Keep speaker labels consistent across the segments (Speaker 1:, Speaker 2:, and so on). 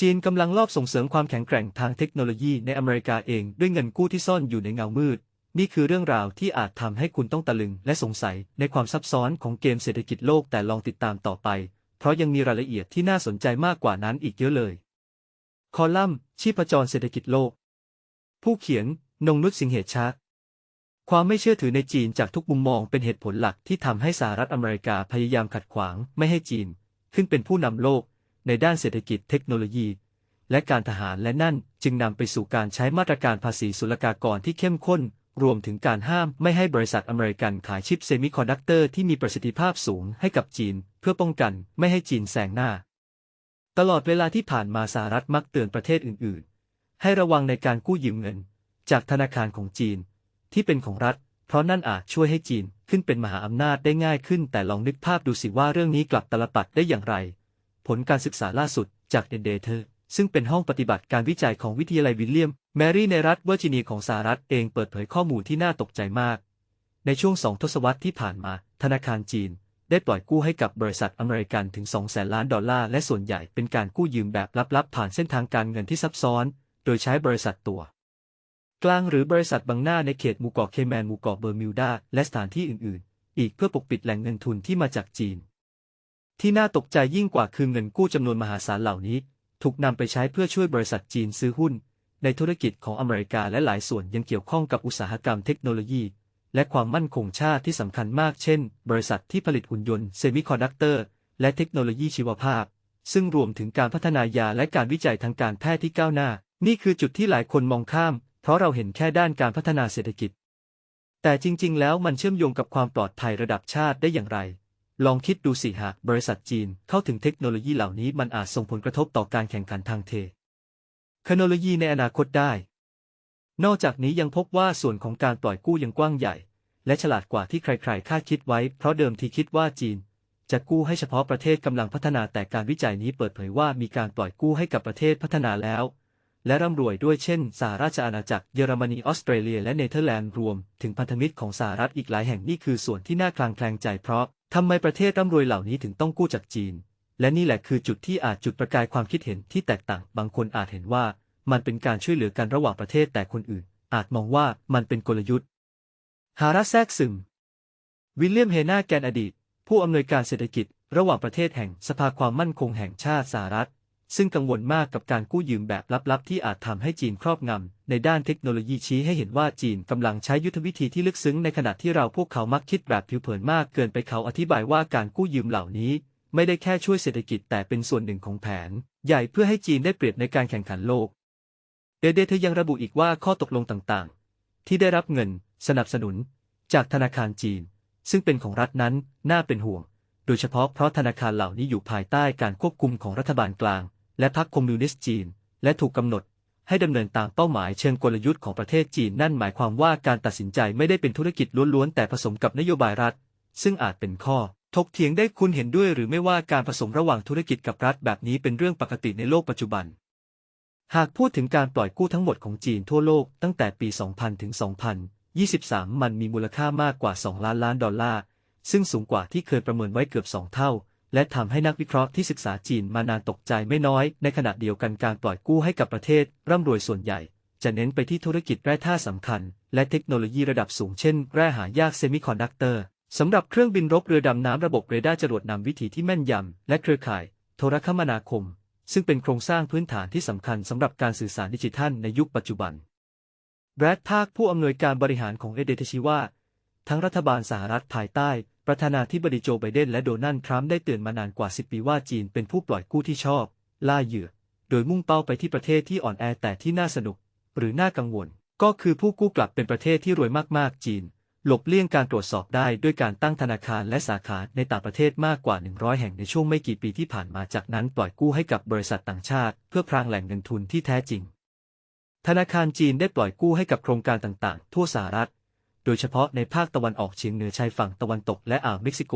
Speaker 1: จีนกำลังลอบส่งเสริมความแข็งแกร่งทางเทคโนโลยีในอเมริกาเองด้วยเงินกู้ที่ซ่อนอยู่ในเงามืด นี่คือเรื่องราวที่อาจทำให้คุณต้องตะลึงและสงสัยในความซับซ้อนของเกมเศรษฐกิจโลกแต่ลองติดตามต่อไป เพราะยังมีรายละเอียดที่น่าสนใจมากกว่านั้นอีกเยอะเลย คอลัมน์ ชีพจรเศรษฐกิจโลก ผู้เขียน นงนุชสิงเหตุชาความไม่เชื่อถือในจีนจากทุกมุมมองเป็นเหตุผลหลักที่ทำให้สหรัฐอเมริกาพยายามขัดขวางไม่ให้จีน ขึ้นเป็นผู้นำโลก ในด้านเศรษฐกิจเทคโนโลยี และการทหารและนั่นจึงนำไปสู่การใช้มาตรการภาษีศุลกากรที่เข้มข้น รวมถึงการห้ามไม่ให้บริษัทอเมริกันขายชิปเซมิคอนดักเตอร์ที่มีประสิทธิภาพสูงให้กับจีน เพื่อป้องกันไม่ให้จีนแซงหน้า ตลอดเวลาที่ผ่านมาสหรัฐมักเตือนประเทศอื่น ๆ ให้ระวังในการกู้ยืมเงิน จากธนาคารของจีน ที่เป็นของรัฐ เพราะนั่นอาจช่วยให้จีนขึ้นเป็นมหาอำนาจได้ง่ายขึ้น แต่ลองนึกภาพดูสิว่าเรื่องนี้กลับตลปัดได้อย่างไร ผลการศึกษาล่าสุดจากเดนเดเธอร์ซึ่งเป็นห้องปฏิบัติการวิจัยของวิทยาลัยวิลเลียม แมรี่ในรัฐเวอร์จิเนียของสหรัฐเองเปิดเผยข้อมูลที่น่าตกใจมาก ในช่วงสองทศวรรษที่ผ่านมา ธนาคารจีน ได้ปล่อยกู้ให้กับบริษัทอเมริกันถึง2แสนล้านดอลลาร์ และส่วนใหญ่เป็นการกู้ยืมแบบลับๆ ผ่านเส้นทางการเงินที่ซับซ้อน โดยใช้บริษัทตัว กลางหรือบริษัทบางหน้าในเขตหมู่เกาะเคแมนหมู่เกาะเบอร์มิวดาและสถานที่อื่นๆ อีกเพื่อปกปิดแหล่งเงินทุนที่มาจากจีน ที่น่าตกใจยิ่งกว่าคือเงินกู้จำนวนมหาศาลเหล่านี้ ถูกนำไปใช้เพื่อช่วยบริษัทจีนซื้อหุ้น ในธุรกิจของอเมริกาและหลายส่วนยังเกี่ยวข้องกับอุตสาหกรรมเทคโนโลยี และความมั่นคงชาติที่สำคัญมากเช่น บริษัทที่ผลิตหุ่นยนต์เซมิคอนดักเตอร์และเทคโนโลยีชีวภาพ ซึ่งรวมถึงการพัฒนายาและการวิจัยทางการแพทย์ที่ก้าวหน้า นี่คือจุดที่หลายคนมองข้าม เพราะเราเห็นแค่ด้านการพัฒนาเศรษฐกิจ แต่จริง ๆ แล้วมันเชื่อมโยงกับความปลอดภัยระดับชาติได้อย่างไร ลองคิดดูสิหากบริษัทจีนเข้าถึงเทคโนโลยีเหล่านี้มันอาจส่งผลกระทบต่อการแข่งขันทางเทคโนโลยีในอนาคตได้ นอกจากนี้ยังพบว่าส่วนของการปล่อยกู้ยังกว้างใหญ่ และฉลาดกว่าที่ใครๆ คาดคิดไว้ เพราะเดิมทีคิดว่าจีน จะกู้ให้เฉพาะประเทศกำลังพัฒนาแต่การวิจัยนี้เปิดเผยว่ามีการปล่อยกู้ให้กับประเทศพัฒนาแล้ว และร่ำรวยด้วยเช่นสหราชอาณาจักรเยอรมนีออสเตรเลียและเนเธอร์แลนด์รวม ถึงพันธมิตรของสหรัฐอีกหลายแห่งนี่คือส่วนที่น่าคลางแคลงใจเพราะทำไมประเทศร่ำรวยเหล่านี้ถึงต้องกู้จากจีน และนี่แหละคือจุดที่อาจจุดประกายความคิดเห็นที่แตกต่าง บางคนอาจเห็นว่ามันเป็นการช่วยเหลือกันระหว่างประเทศแต่คนอื่น อาจมองว่ามันเป็นกลยุทธ์หาระแทรกซึม วิลเลียมเฮนาแกนอดีต ผู้อำนวยการเศรษฐกิจ ระหว่างประเทศแห่งสภาความมั่นคงแห่งชาติสหรัฐ ซึ่งกังวลมากกับการกู้ยืมแบบลับๆ ที่อาจทำให้จีนครอบงำ ในด้านเทคโนโลยีชี้ให้เห็นว่าจีนกำลังใช้ยุทธวิธีที่ลึกซึ้งในขณะที่เราพวกเขามักคิดแบบผิวเผินมากเกินไปเขาอธิบายว่าการกู้ยืมเหล่านี้ ไม่ได้แค่ช่วยเศรษฐกิจแต่เป็นส่วนหนึ่งของแผน ใหญ่เพื่อให้จีนได้เปรียบในการแข่งขันโลก เดเดเธอยังระบุอีกว่าข้อตกลงต่างๆ ที่ได้รับเงิน สนับสนุน จากธนาคารจีน ซึ่งเป็นของรัฐนั้นน่าเป็นห่วง โดยเฉพาะเพราะธนาคารเหล่านี้อยู่ภายใต้การควบคุมของรัฐบาลกลาง และพรรคคอมมิวนิสต์จีน และถูกกำหนดให้ดำเนินตามเป้าหมายเชิงกลยุทธ์ของประเทศจีนนั่นหมายความว่าการตัดสินใจไม่ได้เป็นธุรกิจล้วนๆแต่ผสมกับนโยบายรัฐ ซึ่งอาจเป็นข้อถกเถียงได้คุณเห็นด้วยหรือไม่ว่าการผสมระหว่างธุรกิจกับรัฐแบบนี้เป็นเรื่องปกติในโลกปัจจุบัน หากพูดถึงการปล่อยกู้ทั้งหมดของจีนทั่วโลกตั้งแต่ปี 2000 ถึง 2023 มันมีมูลค่ามากกว่า 2 ล้านล้านดอลลาร์ ซึ่งสูงกว่าที่เคยประเมินไว้เกือบ 2 เท่า และทำให้นักวิเคราะห์ที่ศึกษาจีนมานานตกใจไม่น้อย ในขณะเดียวกันการปล่อยกู้ให้กับประเทศ ร่ำรวยส่วนใหญ่ จะเน้นไปที่ธุรกิจแร่ธาตุสำคัญ และเทคโนโลยีระดับสูงเช่น แร่หายากเซมิคอนดักเตอร์สำหรับเครื่องบินรบเรือดำน้ำระบบเรดาร์จรวดนำวิถีที่แม่นยำ และเครือข่าย โทรคมนาคม ซึ่งเป็นโครงสร้างพื้นฐานที่สำคัญสำหรับการสื่อสารดิจิทัลในยุคปัจจุบัน แบรดภาคผู้อำนวยการบริหารของเอเดเทชิว่า ทั้งรัฐบาลสหรัฐภายใต้ ประธานาธิบดีโจไบเดนและโดนัลด์ทรัมป์ได้เตือนมานานกว่า 10 ปีว่าจีนเป็นผู้ปล่อยกู้ที่ชอบ ล่าเหยื่อ โดยมุ่งเป้าไปที่ประเทศที่อ่อนแอแต่ที่น่าสนุก หรือน่ากังวล ก็คือผู้กู้กลับเป็นประเทศที่รวยมากๆ จีน หลบเลี่ยงการตรวจสอบได้ด้วยการตั้งธนาคารและสาขาในต่างประเทศมากกว่า 100 แห่งในช่วงไม่กี่ปีที่ผ่านมาจากนั้นปล่อยกู้ให้กับบริษัทต่างชาติ เพื่อพรางแหล่งเงินทุนที่แท้จริง ธนาคารจีนได้ปล่อยกู้ให้กับโครงการต่างๆ ทั่วสหรัฐ โดยเฉพาะในภาคตะวันออกเฉียงเหนือชายฝั่งตะวันตกและอ่าวเม็กซิโก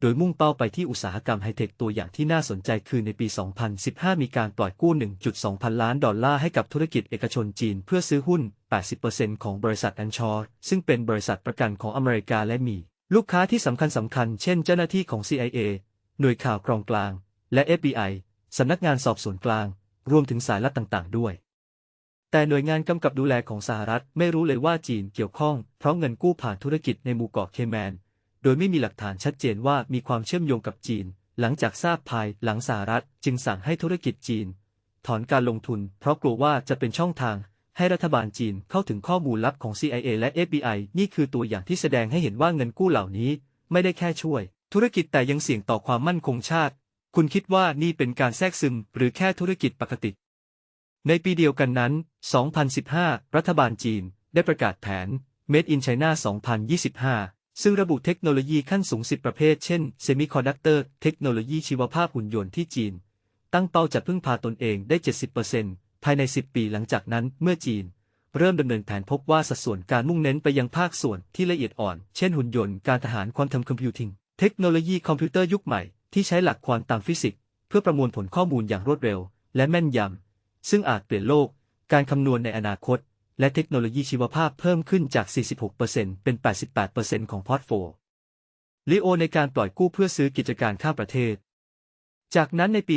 Speaker 1: โดยมุ่งเป้าไปที่อุตสาหกรรมไฮเทคตัวอย่างที่น่าสนใจคือในปี 2015 มีการปล่อยกู้ 1.2 พันล้านดอลลาร์ให้กับธุรกิจเอกชนจีนเพื่อซื้อหุ้น 80%ของบริษัทแอนชอร์ซึ่งเป็นบริษัทประกันของอเมริกาและมี ลูกค้าที่สำคัญสำคัญเช่นเจ้าหน้าที่ของ CIA หน่วยข่าวกรองกลาง และ FBI สำนักงานสอบสวนกลาง รวมถึงสายลับต่างๆ ด้วย แต่หน่วยงานกำกับดูแลของสหรัฐไม่รู้เลยว่าจีนเกี่ยวข้อง เพราะเงินกู้ผ่านธุรกิจในหมู่เกาะเคแมน โดยไม่มีหลักฐานชัดเจนว่ามีความเชื่อมโยงกับจีน หลังจากทราบภายหลังสหรัฐจึงสั่งให้ธุรกิจจีน ถอนการลงทุน เพราะกลัวว่าจะเป็นช่องทาง ให้รัฐบาลจีนเข้าถึงข้อมูลลับของ CIA และ FBI นี่คือตัวอย่างที่แสดงให้เห็นว่าเงินกู้เหล่านี้ ไม่ได้แค่ช่วย ธุรกิจแต่ยังเสี่ยงต่อความมั่นคงชาติ คุณคิดว่านี่เป็นการแทรกซึมหรือแค่ธุรกิจปกติในปีเดียวกันนั้น 2015 รัฐบาลจีนได้ประกาศแผน Made in China 2025 ซึ่งระบุเทคโนโลยีขั้นสูง 10 ประเภท เช่น Semiconductor เทคโนโลยีชีวภาพหุ่นยนต์ที่จีน ตั้งเป้าจะพึ่งพาตนเองได้ 70%ภายใน 10 ปีหลังจากนั้นเมื่อจีน เริ่มดำเนินแผนพบว่าสัดส่วนการมุ่งเน้นไปยังภาคส่วนที่ละเอียดอ่อน เช่นหุ่นยนต์การทหารควอนตัมคอมพิวติ้งเทคโนโลยีคอมพิวเตอร์ยุคใหม่ที่ใช้หลักควอนตัมฟิสิกส์เพื่อประมวลผลข้อมูลอย่างรวดเร็ว และแม่นยำซึ่งอาจเปลี่ยนโลก การคำนวณในอนาคต และเทคโนโลยีชีวภาพเพิ่มขึ้นจาก 46%เป็น 88%ของพอร์ตโฟลิโอในการปล่อยกู้เพื่อซื้อกิจการข้ามประเทศ จากนั้นในปี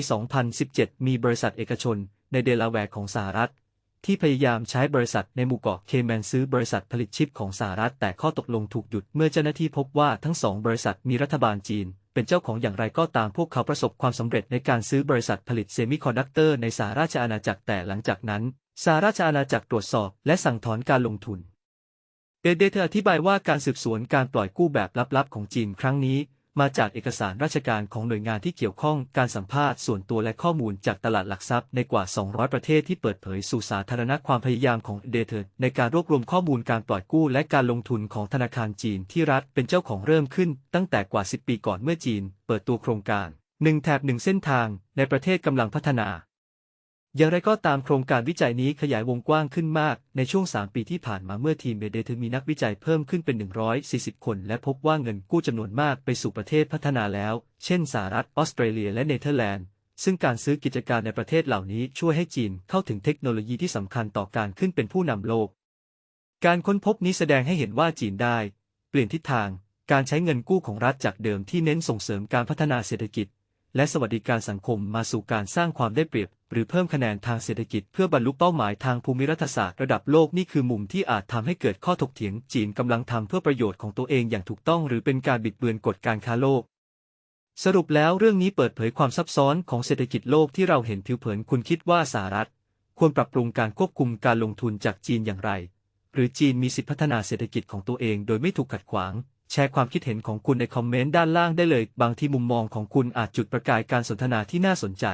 Speaker 1: 2017 มีบริษัทเอกชนในเดลาแวร์ของสหรัฐ ที่พยายามใช้บริษัทในหมู่เกาะเคแมนซื้อบริษัทผลิตชิปของสหรัฐ แต่ข้อตกลงถูกหยุดเมื่อเจ้าหน้าที่พบว่าทั้งสองบริษัทมีรัฐบาลจีนเป็นเจ้าของอย่างไรก็ตามพวกเขาประสบความสำเร็จในการซื้อบริษัทผลิตเซมิคอนดักเตอร์ในสหราชอาณาจักรแต่หลังจากนั้น สหราชอาณาจักรตรวจสอบและสั่งถอนการลงทุน เดเดเธออธิบายว่าการสืบสวนการปล่อยกู้แบบลับๆ ของจีนครั้งนี้ มาจากเอกสารราชการของหน่วยงานที่เกี่ยวข้องการสัมภาษณ์ส่วนตัวและข้อมูลจากตลาดหลักทรัพย์ในกว่า 200 ประเทศที่เปิดเผยสู่สาธารณะความพยายามของเดเธอในการรวบรวมข้อมูลการปล่อยกู้และการลงทุนของธนาคารจีนที่รัฐเป็นเจ้าของเริ่มขึ้น ตั้งแต่กว่า 10 ปีก่อนเมื่อจีน เปิดตัวโครงการหนึ่งแถบหนึ่งเส้นทางในประเทศกำลังพัฒนา อย่างไรก็ตามโครงการวิจัยนี้ขยายวงกว้างขึ้นมาก ในช่วง 3 ปีที่ผ่านมาเมื่อทีมเบเดเธอมีนักวิจัยเพิ่มขึ้นเป็น 140 คน และพบว่าเงินกู้จำนวนมากไปสู่ประเทศพัฒนาแล้ว เช่นสหรัฐออสเตรเลียและเนเธอร์แลนด์ ซึ่งการซื้อกิจการในประเทศเหล่านี้ช่วยให้จีนเข้าถึงเทคโนโลยีที่สำคัญต่อการขึ้นเป็นผู้นำโลก การค้นพบนี้แสดงให้เห็นว่าจีนได้ เปลี่ยนทิศทาง การใช้เงินกู้ของรัฐจากเดิมที่เน้นส่งเสริมการพัฒนาเศรษฐกิจ และสวัสดิการสังคมมาสู่การสร้างความได้เปรียบ หรือเพิ่มคะแนนทางเศรษฐกิจเพื่อบรรลุเป้าหมายทางภูมิรัฐศาสตร์ระดับโลกนี่คือมุมที่อาจทำให้เกิดข้อถกเถียงจีนกำลังทำเพื่อประโยชน์ของตัวเองอย่างถูกต้อง หรือเป็นการบิดเบือนกฎการค้าโลก สรุปแล้วเรื่องนี้เปิดเผยความซับซ้อนของเศรษฐกิจโลกที่เราเห็นผิวเผินคุณคิดว่าสหรัฐ ควรปรับปรุงการควบคุมการลงทุนจากจีนอย่างไร หรือจีนมีสิทธิพัฒนาเศรษฐกิจของตัวเอง โดยไม่ถูกขัดขวาง แชร์ความคิดเห็นของคุณในคอมเมนต์ด้านล่างได้เลย บางที่มุมมองของคุณอาจจุดประกายการสนทนาที่น่าสนใจ